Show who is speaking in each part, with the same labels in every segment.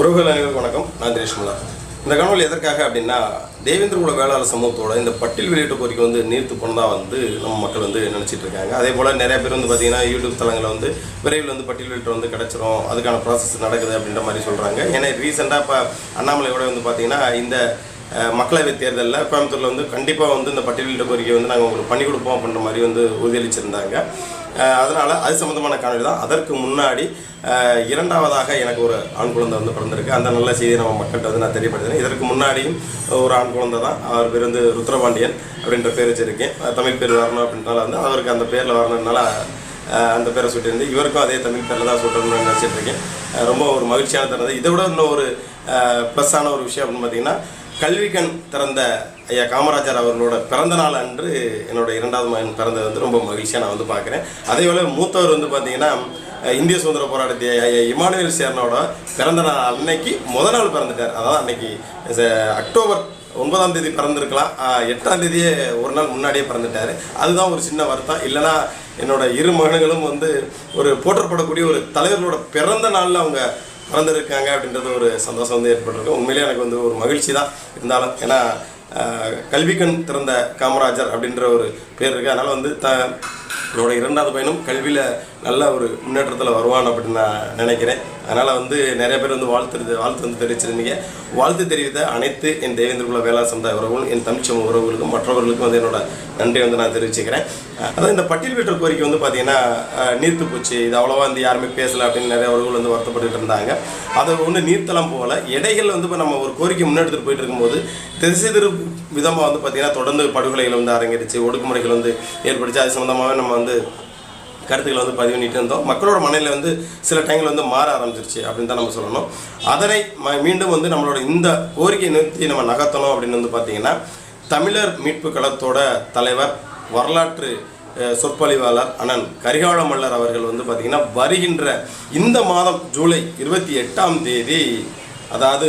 Speaker 1: உறவுகள் அனைவருக்கும் வணக்கம். நான் தினேஷ் இந்த காணொலி எதற்காக அப்படின்னா தேவேந்திர குல வேளாளர் சமூகத்தோட இந்த பட்டியல் வெளியீட்டு கோரிக்கை வந்து நீர்த்து போனதாக வந்து நம்ம மக்கள் வந்து நினச்சிட்டு இருக்காங்க. அதே போல் நிறைய பேர் வந்து பார்த்தீங்கன்னா யூடியூப் தளங்களில் வந்து விரைவில் வந்து பட்டியல் வெளியிட்ட வந்து கிடச்சிரும். அதுக்கான ப்ராசஸ் நடக்குது அப்படின்ற மாதிரி சொல்கிறாங்க ஏன்னா ரீசெண்டாக இப்போ அண்ணாமலையோட வந்து பார்த்தீங்கன்னா இந்த மக்களவை மக்களவைத் தேர்தலில் கோயம்புத்தூரில் வந்து கண்டிப்பாக வந்து இந்த பட்டியல் கோரிக்கை வந்து நாங்கள் உங்களுக்கு பண்ணி கொடுப்போம் அப்படின்ற மாதிரி வந்து உறுதியளிச்சிருந்தாங்க. அதனால் அது சம்மந்தமான காணொலி தான். அதற்கு முன்னாடி இரண்டாவதாக எனக்கு ஒரு ஆண் குழந்தை வந்து பிறந்திருக்கு. அந்த நல்ல செய்தியை நம்ம மக்கள்கிட்ட வந்து நான் தெரியப்படுத்தினேன் இதற்கு முன்னாடியும் ஒரு ஆண் குழந்தை தான். அவர் பேர் வந்து ருத்ரபாண்டியன் அப்படின்ற பேர் வச்சிருக்கேன். தமிழ் பேர் வரணும் அப்படின்றனால வந்து அவருக்கு அந்த பேரில் வரணுன்றனால அந்த பேரை சுட்டிருந்து இவருக்கும் அதே தமிழ் பேரில் தான் சுட்டணும்னு நினச்சிட்டு இருக்கேன். ரொம்ப ஒரு மகிழ்ச்சியான தருணம். இதை விட இன்னும் ஒரு ப்ளஸ்ஸான ஒரு விஷயம் அப்படின்னு பார்த்தீங்கன்னா கல்விக்கண் திறந்த ஐயா காமராஜர் அவர்களோட பிறந்த நாள் அன்று என்னோட இரண்டாவது மகன் பிறந்தது வந்து ரொம்ப மகிழ்ச்சியாக நான் வந்து பார்க்குறேன். அதே போல் மூத்தவர் வந்து பார்த்தீங்கன்னா இந்திய சுதந்திர போராட்டத்தை ஐயா இமானுவேல் சேர்னோட பிறந்த நாள் அன்னைக்கு முத நாள் பிறந்துட்டார். அதாவது அன்னைக்கு ச- அக்டோபர் ஒன்பதாம் தேதி பிறந்திருக்கலாம். எட்டாம் தேதியே ஒரு நாள் முன்னாடியே பிறந்துட்டார். அதுதான் ஒரு சின்ன வருத்தம். இல்லைன்னா என்னோட இரு மகன்களும் வந்து ஒரு போற்றப்படக்கூடிய ஒரு தலைவர்களோட பிறந்த நாளில் அவங்க பிறந்திருக்காங்க அப்படின்றது ஒரு சந்தோஷம் வந்து ஏற்பட்டிருக்கு. உண்மையிலேயே எனக்கு வந்து ஒரு மகிழ்ச்சி தான் இருந்தாலும் ஏன்னா கல்விக்கண் திறந்த காமராஜர் அப்படின்ற ஒரு பேர் இருக்குது அதனால் வந்து த என்னோட இரண்டாவது பையனும் கல்வியில் நல்ல ஒரு முன்னேற்றத்தில் வருவான் அப்படின்னு நான் நினைக்கிறேன். அதனால் வந்து நிறைய பேர் வந்து வாழ்த்து வாழ்த்து வந்து தெரிவிச்சிருந்தீங்க. வாழ்த்து தெரிவித்த அனைத்து என் தேவேந்திரகுல வேளாண் சமுதாய உறவுகளும் என் தமிழ் உறவுகளுக்கும் மற்றவர்களுக்கும் வந்து என்னோட நன்றி வந்து நான் தெரிவிச்சுக்கிறேன். அதாவது இந்த பட்டியல் வீட்டர் கோரிக்கை வந்து பார்த்தீங்கன்னா நீர்த்து போச்சு. இது அவ்வளோவா வந்து யாருமே பேசலை அப்படின்னு நிறைய உறவுகள் வந்து வருத்தப்பட்டு இருந்தாங்க. அதை ஒன்று நீர்த்தலாம் போகல. இடைகள் வந்து இப்போ நம்ம ஒரு கோரிக்கை முன்னெடுத்துட்டு போயிட்டு இருக்கும்போது திசை திரு விதமாக வந்து பார்த்தீங்கன்னா தொடர்ந்து படுகொலைகள் வந்து அரங்கேறிச்சு ஒடுக்குமுறைகள் வந்து ஏற்பட்டுச்சு அது சம்மந்தமாகவே நம்ம வந்து கருத்துக்களை வந்து பதிவு பண்ணிட்டு இருந்தோம். மக்களோட மனநிலை வந்து சில டைமில் வந்து மாற ஆரம்பிச்சிருச்சு அப்படின்னு தான் நம்ம சொல்லணும். அதனை ம- மீண்டும் வந்து நம்மளோட இந்த கோரிக்கை நிறுத்தி நம்ம நகர்த்தணும் அப்படின்னு வந்து பார்த்தீங்கன்னா தமிழர் மீட்பு களத்தோட தலைவர் வரலாற்று சொற்பொழிவாளர் அண்ணன் கரிகால மல்லர் அவர்கள் வந்து பார்த்திங்கன்னா வருகின்ற இந்த மாதம் ஜூலை இருபத்தி எட்டாம் தேதி அதாவது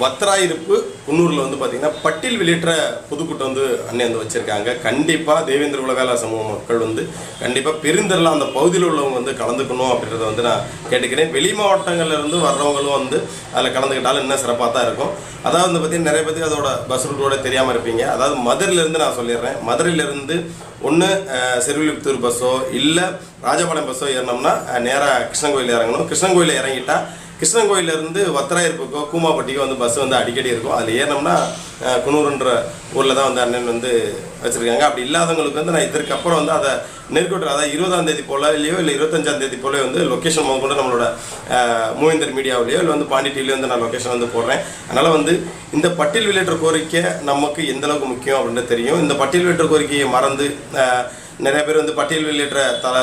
Speaker 1: பத்திராயிருப்பு குன்னூரில் வந்து பார்த்தீங்கன்னா பட்டியல் வெளியேற்ற பொதுக்கூட்டம் வந்து அன்னை வந்து வச்சுருக்காங்க. கண்டிப்பாக தேவேந்திர குல சமூக மக்கள் வந்து கண்டிப்பாக பெருந்திரலாம் அந்த பகுதியில் உள்ளவங்க வந்து கலந்துக்கணும் அப்படின்றத வந்து நான் கேட்டுக்கிறேன். வெளி மாவட்டங்கள்லேருந்து வர்றவங்களும் வந்து அதில் கலந்துக்கிட்டாலும் இன்னும் சிறப்பாக தான் இருக்கும். அதாவது வந்து பார்த்திங்கன்னா நிறைய பேருக்கு அதோட பஸ் ரூட்டோட தெரியாமல் இருப்பீங்க. அதாவது மதுரையிலேருந்து நான் சொல்லிடுறேன். மதுரையிலேருந்து ஒன்று செருவிலிபுத்தூர் பஸ்ஸோ இல்லை ராஜபாளையம் பஸ்ஸோ ஏறினோம்னா நேராக கிருஷ்ணன் இறங்கணும். கிருஷ்ணன் கோயிலில் இறங்கிட்டா கிருஷ்ணன் கோயிலேருந்து வத்திராயிருப்புக்கோ கூமாப்பட்டிக்கோ வந்து பஸ் வந்து அடிக்கடி இருக்கும். அதில் ஏறினோம்னா குனூருன்ற ஊரில் தான் வந்து அண்ணன் வந்து வச்சுருக்காங்க. அப்படி இல்லாதவங்களுக்கு வந்து நான் இதற்கு அப்புறம் வந்து அதை நெருக்கட்டு அதாவது இருபதாம் தேதி போல இல்லையோ இல்லை இருபத்தஞ்சாம் தேதி போல வந்து லொக்கேஷன் முதல் கொண்டு நம்மளோட மூவிந்தர் மூவேந்தர் மீடியாவிலையோ இல்லை வந்து பாண்டி டிவிலையோ வந்து நான் லொக்கேஷன் வந்து போடுறேன். அதனால் வந்து இந்த பட்டியல் வெளியேற்ற கோரிக்கை நமக்கு எந்த அளவுக்கு முக்கியம் அப்படின்னு தெரியும். இந்த பட்டியல் வெளியேற்ற கோரிக்கையை மறந்து நிறைய பேர் வந்து பட்டியல் வெளியேற்ற தல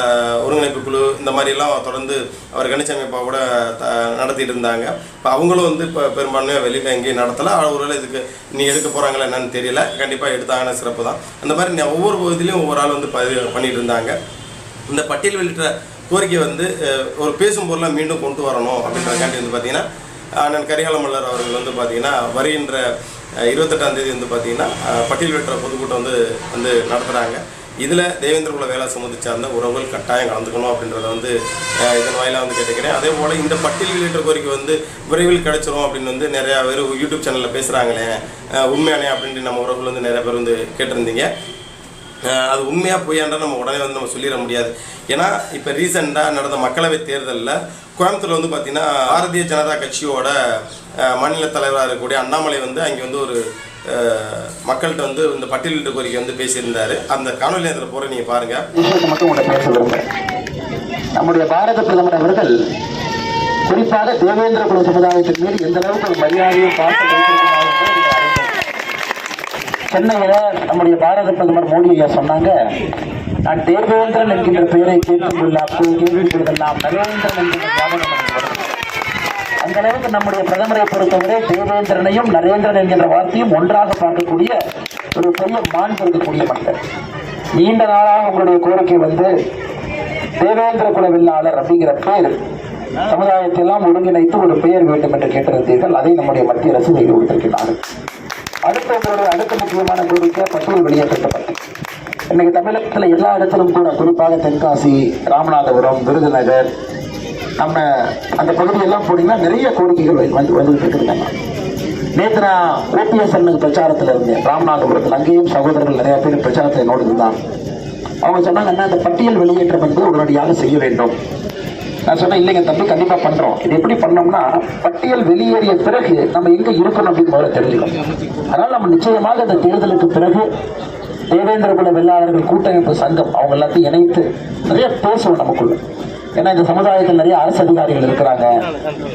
Speaker 1: ஒருங்கிணைப்பு குழு இந்த மாதிரிலாம் தொடர்ந்து அவர் கணிச்ச அப்பா கூட த நடத்திட்டு இருந்தாங்க. இப்போ அவங்களும் வந்து இப்போ பெரும்பான்மையாக வெளியில் எங்கேயும் நடத்தலை. ஒருவேளை இதுக்கு நீ எடுக்க போகிறாங்களா என்னன்னு தெரியல. கண்டிப்பாக எடுத்தாங்கன்னா சிறப்பு தான். அந்த மாதிரி ஒவ்வொரு பகுதியிலையும் ஒவ்வொரு ஆள் வந்து பதிவு பண்ணிட்டு இருந்தாங்க. இந்த பட்டியல் வெளியிட்ட கோரிக்கை வந்து ஒரு பேசும் பொருளாக மீண்டும் கொண்டு வரணும் அப்படின்றக்காண்டி வந்து பார்த்தீங்கன்னா அண்ணன் கரிகால மல்லர் அவர்கள் வந்து பார்த்தீங்கன்னா வருகின்ற இருபத்தெட்டாம் தேதி வந்து பார்த்தீங்கன்னா பட்டியல் வெட்டுற பொதுக்கூட்டம் வந்து வந்து நடத்துகிறாங்க இதில் தேவேந்திர குல வேளா சார்ந்த உறவுகள் கட்டாயம் கலந்துக்கணும் அப்படின்றத வந்து இதன் வாயிலாக வந்து கேட்டுக்கிறேன். அதே போல் இந்த பட்டியல் வெளியிட்ட கோரிக்கை வந்து விரைவில் கிடைச்சிரும் அப்படின்னு வந்து நிறையா பேர் யூடியூப் சேனலில் பேசுகிறாங்களே உண்மையானே அப்படின்ட்டு நம்ம உறவுகள் வந்து நிறைய பேர் வந்து கேட்டிருந்தீங்க. அது உண்மையாக பொய்யாண்டா நம்ம உடனே வந்து நம்ம சொல்லிட முடியாது. ஏன்னா இப்போ ரீசெண்டாக நடந்த மக்களவைத் தேர்தலில் கோயம்புத்தூர் வந்து பார்த்திங்கன்னா பாரதிய ஜனதா கட்சியோட மாநில தலைவராக இருக்கக்கூடிய அண்ணாமலை வந்து அங்கே வந்து ஒரு மக்கள்கிட்ட வந்து இந்த பட்டியலிட்டு கோரிக்கை வந்து பேசியிருந்தார். அந்த காணொலி அதில் போகிற நீங்கள் பாருங்கள்
Speaker 2: மட்டும் உங்களை பேச விரும்புகிறேன் நம்முடைய பாரத பிரதமர் அவர்கள் குறிப்பாக தேவேந்திர குல சமுதாயத்தின் மீது எந்த அளவுக்கு ஒரு மரியாதையும் பார்த்து சென்னையில் நம்முடைய பாரத பிரதமர் மோடி ஐயா சொன்னாங்க நான் தேவேந்திரன் என்கின்ற பெயரை கேட்டுக்கொள்ள அப்போது கேள்விப்படுதெல்லாம் நரேந்திரன் என்கின்ற ஞாபகம் அந்த அளவுக்கு நம்முடைய பிரதமரை பொறுத்தவரை தேவேந்திரனையும் நரேந்திரன் என்கின்ற வார்த்தையும் ஒன்றாக பார்க்கக்கூடிய ஒரு பெரிய மாண்பு இருக்கக்கூடிய மக்கள். நீண்ட நாளாக உங்களுடைய கோரிக்கை வந்து தேவேந்திர குலவில்லாளர் அப்படிங்கிற பேர் சமுதாயத்தை எல்லாம் ஒருங்கிணைத்து ஒரு பெயர் வேண்டும் என்று கேட்டிருந்தீர்கள். அதை நம்முடைய மத்திய அரசு செய்து கொடுத்திருக்கிறார்கள். அடுத்த உங்களுடைய அடுத்த முக்கியமான கோரிக்கை பட்டியல் வெளியேற்றப்பட்டது. இன்னைக்கு தமிழகத்தில் எல்லா இடத்திலும் கூட குறிப்பாக தென்காசி ராமநாதபுரம் விருதுநகர் நம்ம அந்த பகுதியெல்லாம் போனீங்கன்னா நிறைய கோரிக்கைகள் வந்து- வந்துகிட்டு இருக்குதுங்க நேற்று நான் ஓபிஎஸ் அண்ணனுக்கு பிரச்சாரத்தில் இருந்தேன். ராமநாதபுரத்தில். அங்கேயும் சகோதரர்கள் நிறைய பேர் பிரச்சாரத்தில் என்னோடு இருந்தாங்க அவங்க சொன்னாங்க அண்ணா அந்த பட்டியல் வெளியேற்றம் வந்து உடனடியாக செய்ய வேண்டும். நான் சொன்னேன் இல்லைங்க தம்பி கண்டிப்பாக பண்ணுறோம் இது எப்படி பண்ணோம்னா பட்டியல் வெளியேறிய பிறகு நம்ம எங்கே இருக்கணும் அப்படின்னு முதல்ல தெரிஞ்சுக்கணும். அதனால் நம்ம நிச்சயமாக அந்த தேர்தலுக்கு பிறகு தேவேந்திர குல வெள்ளாளர்கள் கூட்டமைப்பு சங்கம் அவங்க எல்லாத்தையும் இணைத்து நிறைய பேசுவோம் நமக்குள்ள. ஏன்னா இந்த சமுதாயத்தில் நிறைய அரசு அதிகாரிகள் இருக்கிறாங்க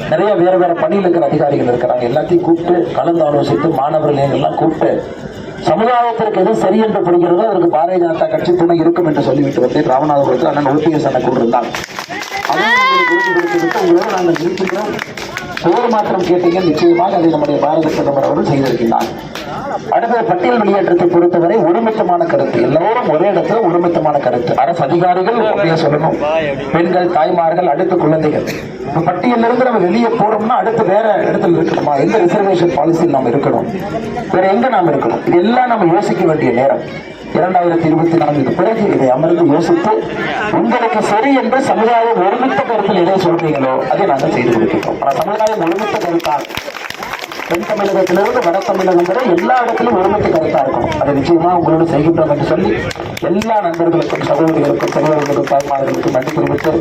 Speaker 2: நிறைய வேற வேற பணியில் இருக்கிற அதிகாரிகள் இருக்கிறாங்க எல்லாத்தையும் கூப்பிட்டு கலந்து ஆலோசித்து மாணவர்கள் எல்லாம் கூப்பிட்டு சமுதாயத்திற்கு எது சரி என்று படுகிறதோ அதற்கு பாரதிய ஜனதா கட்சி துணை இருக்கும் என்று சொல்லிவிட்டு வந்து ராமநாதபுரத்தில் அண்ணன் ஓபிஎஸ் அண்ணன் கூட்டிருந்தாங்க அதையும் உங்களுக்கு உறுதி கொடுத்துவிட்டு உங்களோட நாங்கள் நிறுத்துகிறோம் பெயர் மாற்றம் கேட்டீங்க நிச்சயமாக அதை நம்முடைய பாரத பிரதமர் அவர்கள் செய்திருக்கிறார் அடுத்த பட்டியல் வெளியேற்றத்தை பொறுத்தவரை ஒருமித்தமான கருத்து. எல்லோரும் ஒரே இடத்துல ஒருமித்தமான கருத்து. அரசு அதிகாரிகள் சொல்லணும். பெண்கள் தாய்மார்கள் அடுத்த குழந்தைகள். இப்ப இருந்து நம்ம வெளியே போறோம்னா அடுத்து வேற இடத்துல இருக்கணுமா? எந்த ரிசர்வேஷன் பாலிசியில் நாம் இருக்கணும்? வேற எங்க நாம் இருக்கணும்? இதெல்லாம் நம்ம யோசிக்க வேண்டிய நேரம். இரண்டாயிரத்தி இருபத்தி நான்கு பிறகு இதை அமர்ந்து யோசித்து உங்களுக்கு சரி என்று சமுதாயம் ஒருமித்த கருத்தில் எதை சொல்றீங்களோ அதை நாங்கள் செய்து கொடுக்கிறோம் ஆனா சமுதாயம் ஒருமித்த கருத்தால் தென் தமிழகத்திலிருந்து வட தமிழகம் வரை எல்லா இடத்திலும் ஒருமித்த கருத்தா இருக்கும். அதை நிச்சயமா உங்களோடு செய்கின்றோம் என்று சொல்லி எல்லா நண்பர்களுக்கும் சகோதரிகளுக்கும் பெரியவர்களுக்கும் தாய்மார்களுக்கும் நன்றி தெரிவித்து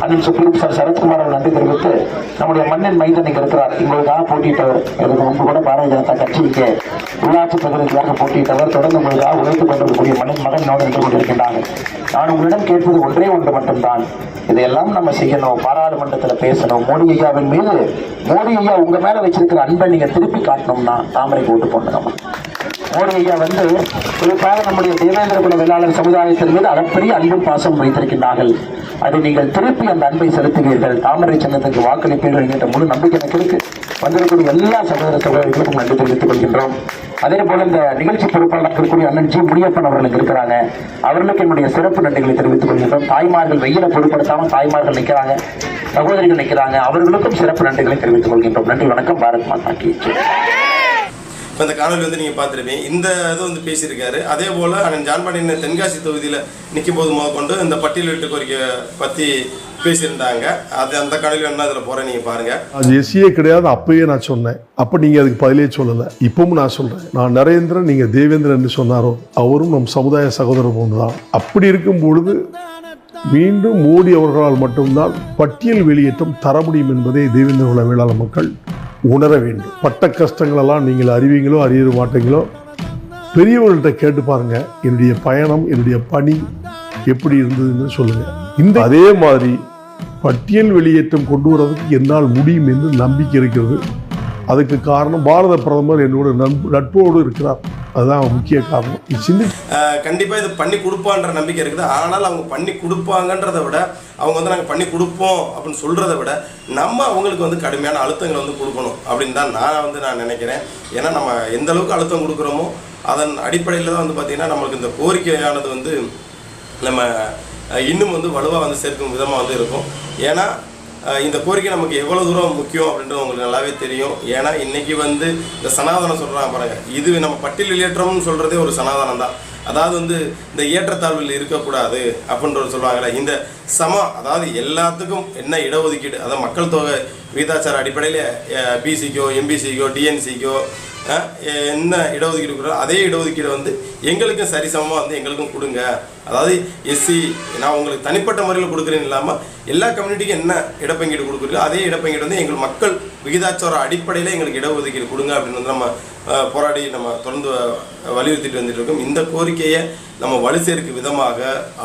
Speaker 2: அதில் சுப்ரீம் சார் சரத்குமார் அவர்கள் நன்றி தெரிவித்து நம்முடைய மண்ணின் மைந்தன் இங்க இருக்கிறார். உங்களுக்காக போட்டியிட்டவர். எனக்கு முன்பு கூட பாரதிய ஜனதா கட்சி இங்கே உள்ளாட்சி பிரதிநிதியாக போட்டியிட்டவர். தொடர்ந்து உங்களுக்காக உழைத்துக் கொண்டிருக்கக்கூடிய மண்ணின் மகன் நோடு நின்று கொண்டிருக்கின்றார்கள் நான் உங்களிடம் கேட்பது ஒன்றே ஒன்று மட்டும்தான். இதையெல்லாம் நம்ம செய்யணும். பாராளுமன்றத்தில் பேசணும். மோடி ஐயாவின் மீது மோடி ஐயா உங்க மேல வச்சிருக்கிற அன்பை நீங்க திருப்பி காட்டணும்னா தாமரைக்கு ஓட்டு போட்டுக்கமா மோடி ஐயா வந்து குறிப்பாக நம்முடைய தேவேந்திர குல வேளாளர் சமுதாயத்தின் மீது அளப்பரிய அன்பும் பாசம் வைத்திருக்கின்றார்கள். அதை நீங்கள் திருப்பி அந்த அன்பை செலுத்துவீர்கள். தாமரை சின்னத்துக்கு வாக்களிப்பீர்கள் என்ற முழு நம்பிக்கை எனக்கு இருக்கு. வந்திருக்கக்கூடிய எல்லா சகோதர சகோதரிகளுக்கும் நன்றி தெரிவித்துக் கொள்கின்றோம். அதே போல இந்த நிகழ்ச்சி பொறுப்பாளர் இருக்கக்கூடிய அண்ணன் ஜி முனியப்பன் அவர்களுக்கு இருக்கிறாங்க. அவர்களுக்கு என்னுடைய சிறப்பு நன்றிகளை தெரிவித்துக் கொள்கின்றோம். தாய்மார்கள் வெயில பொருட்படுத்தாமல் தாய்மார்கள் நிற்கிறாங்க சகோதரிகள் நிற்கிறாங்க அவர்களுக்கும் சிறப்பு நன்றிகளை தெரிவித்துக் கொள்கின்றோம். நன்றி வணக்கம். பாரத் மாதா கி
Speaker 1: இப்போ இந்த காணொலி வந்து நீங்கள் பார்த்துருப்பீங்க. இந்த இது வந்து பேசியிருக்காரு. அதே போல் அண்ணன் ஜான்பாண்டியன் தென்காசி தொகுதியில் நிற்கும் போது முதற்கொண்டு இந்த பட்டியலிட்டு கோரிக்கை பற்றி பேசியிருந்தாங்க. அது அந்த காணொலி என்ன அதில் போகிறேன் நீங்கள் பாருங்கள்
Speaker 3: அது எஸ்சியே கிடையாது. அப்பயே நான் சொன்னேன். அப்போ நீங்கள் அதுக்கு பதிலே சொல்லலை. இப்பவும் நான் சொல்கிறேன் நான் நரேந்திரன் நீங்கள் தேவேந்திரன் என்று சொன்னாரோ அவரும் நம் சமுதாய சகோதரர் ஒன்றுதான் அப்படி இருக்கும் பொழுது மீண்டும் மோடி அவர்களால் மட்டும்தான் பட்டியல் வெளியேற்றம் தர முடியும் என்பதை தேவேந்திர குல வேளாளர் மக்கள் உணர வேண்டும். பட்ட கஷ்டங்களெல்லாம் நீங்கள் அறிவீங்களோ அறிய மாட்டீங்களோ பெரியவர்கள்ட்ட கேட்டு பாருங்க. என்னுடைய பயணம் என்னுடைய பணி எப்படி இருந்ததுன்னு சொல்லுங்க. இந்த அதே மாதிரி பட்டியல் வெளியேற்றம் கொண்டு வரதுக்கு என்னால் முடியும் என்று நம்பிக்கை இருக்கிறது. அதுக்கு காரணம் பாரத பிரதமர் என்னோட நட்பு நட்போடு இருக்கிறார். அதுதான் முக்கிய காரணம்.
Speaker 1: கண்டிப்பாக இது பண்ணி கொடுப்பான்ற நம்பிக்கை இருக்குது. ஆனால் அவங்க பண்ணி கொடுப்பாங்கன்றதை விட அவங்க வந்து நாங்கள் பண்ணி கொடுப்போம் அப்படின்னு சொல்கிறத விட நம்ம அவங்களுக்கு வந்து கடுமையான அழுத்தங்களை வந்து கொடுக்கணும் அப்படின்னு தான் நான் வந்து நான் நினைக்கிறேன். ஏன்னா நம்ம எந்த அளவுக்கு அழுத்தம் கொடுக்குறோமோ அதன் அடிப்படையில் தான் வந்து பார்த்திங்கன்னா நம்மளுக்கு இந்த கோரிக்கையானது வந்து நம்ம இன்னும் வந்து வலுவாக வந்து சேர்க்கும் விதமாக வந்து இருக்கும். ஏன்னா இந்த கோரிக்கை நமக்கு எவ்வளோ தூரம் முக்கியம் அப்படின்றது உங்களுக்கு நல்லாவே தெரியும். ஏன்னா இன்றைக்கி வந்து இந்த சனாதனம் சொல்கிறாங்க பாருங்கள் இது நம்ம பட்டியல் வெளியேற்றம்னு சொல்கிறதே ஒரு சனாதனம் தான். அதாவது வந்து இந்த ஏற்றத்தாழ்வில் இருக்கக்கூடாது அப்படின்ற சொல்லுவாங்கல்ல இந்த சம அதாவது எல்லாத்துக்கும் என்ன இடஒதுக்கீடு அதாவது மக்கள் தொகை விகிதாச்சார அடிப்படையில் பிசிக்கோ எம்பிசிக்கோ டிஎன்சிக்கோ என்ன இடஒதுக்கீடு கொடுக்குறோ அதே இடஒதுக்கீடு வந்து எங்களுக்கும் சரிசமமாக வந்து எங்களுக்கும் கொடுங்க. அதாவது எஸ்சி நான் உங்களுக்கு தனிப்பட்ட முறையில் கொடுக்குறேன்னு இல்லாமல் எல்லா கம்யூனிட்டிக்கும் என்ன இடப்பங்கீடு கொடுக்குறீங்களோ அதே இடப்பங்கீடு வந்து எங்கள் மக்கள் விகிதாச்சார அடிப்படையில் எங்களுக்கு இடஒதுக்கீடு கொடுங்க அப்படின்னு வந்து நம்ம போராடி நம்ம தொடர்ந்து வலியுறுத்திட்டு வந்துட்டு இருக்கோம். இந்த கோரிக்கையை நம்ம வலு சேர்க்கும் விதமாக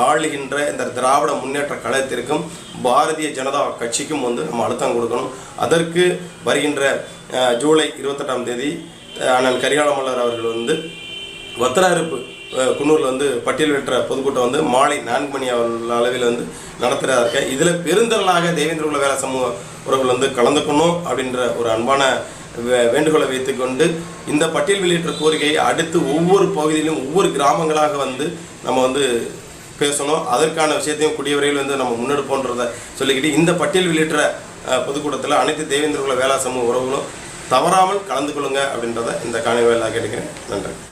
Speaker 1: ஆளுகின்ற இந்த திராவிட முன்னேற்ற கழகத்திற்கும் பாரதிய ஜனதா கட்சிக்கும் வந்து நம்ம அழுத்தம் கொடுக்கணும். அதற்கு வருகின்ற ஜூலை இருபத்தெட்டாம் தேதி அண்ணன் கரிகாலமல்லர் அவர்கள் வந்து ஒத்தராயிருப்பு குன்னூரில் வந்து பட்டியல் வெற்ற பொதுக்கூட்டம் வந்து மாலை நான்கு மணி அளவில் வந்து நடத்துகிறதா இருக்கேன் இதில் பெருந்தரலாக தேவேந்திர உள்ள வேலை சமூக உறவுகள் வந்து கலந்துக்கணும் அப்படின்ற ஒரு அன்பான வேண்டுகோளை வைத்துக்கொண்டு இந்த பட்டியல் வெளியேற்ற கோரிக்கையை அடுத்து ஒவ்வொரு பகுதியிலும் ஒவ்வொரு கிராமங்களாக வந்து நம்ம வந்து பேசணும். அதற்கான விஷயத்தையும் கூடிய வந்து நம்ம முன்னெடுப்போன்றதை சொல்லிக்கிட்டு இந்த பட்டியல் வெளியேற்ற பொதுக்கூட்டத்தில் அனைத்து தேவேந்திர குல வேளா சமூக உறவுகளும் தவறாமல் கலந்து கொள்ளுங்க அப்படின்றத இந்த காணொலியில் கேட்டுக்கிறேன். நன்றி.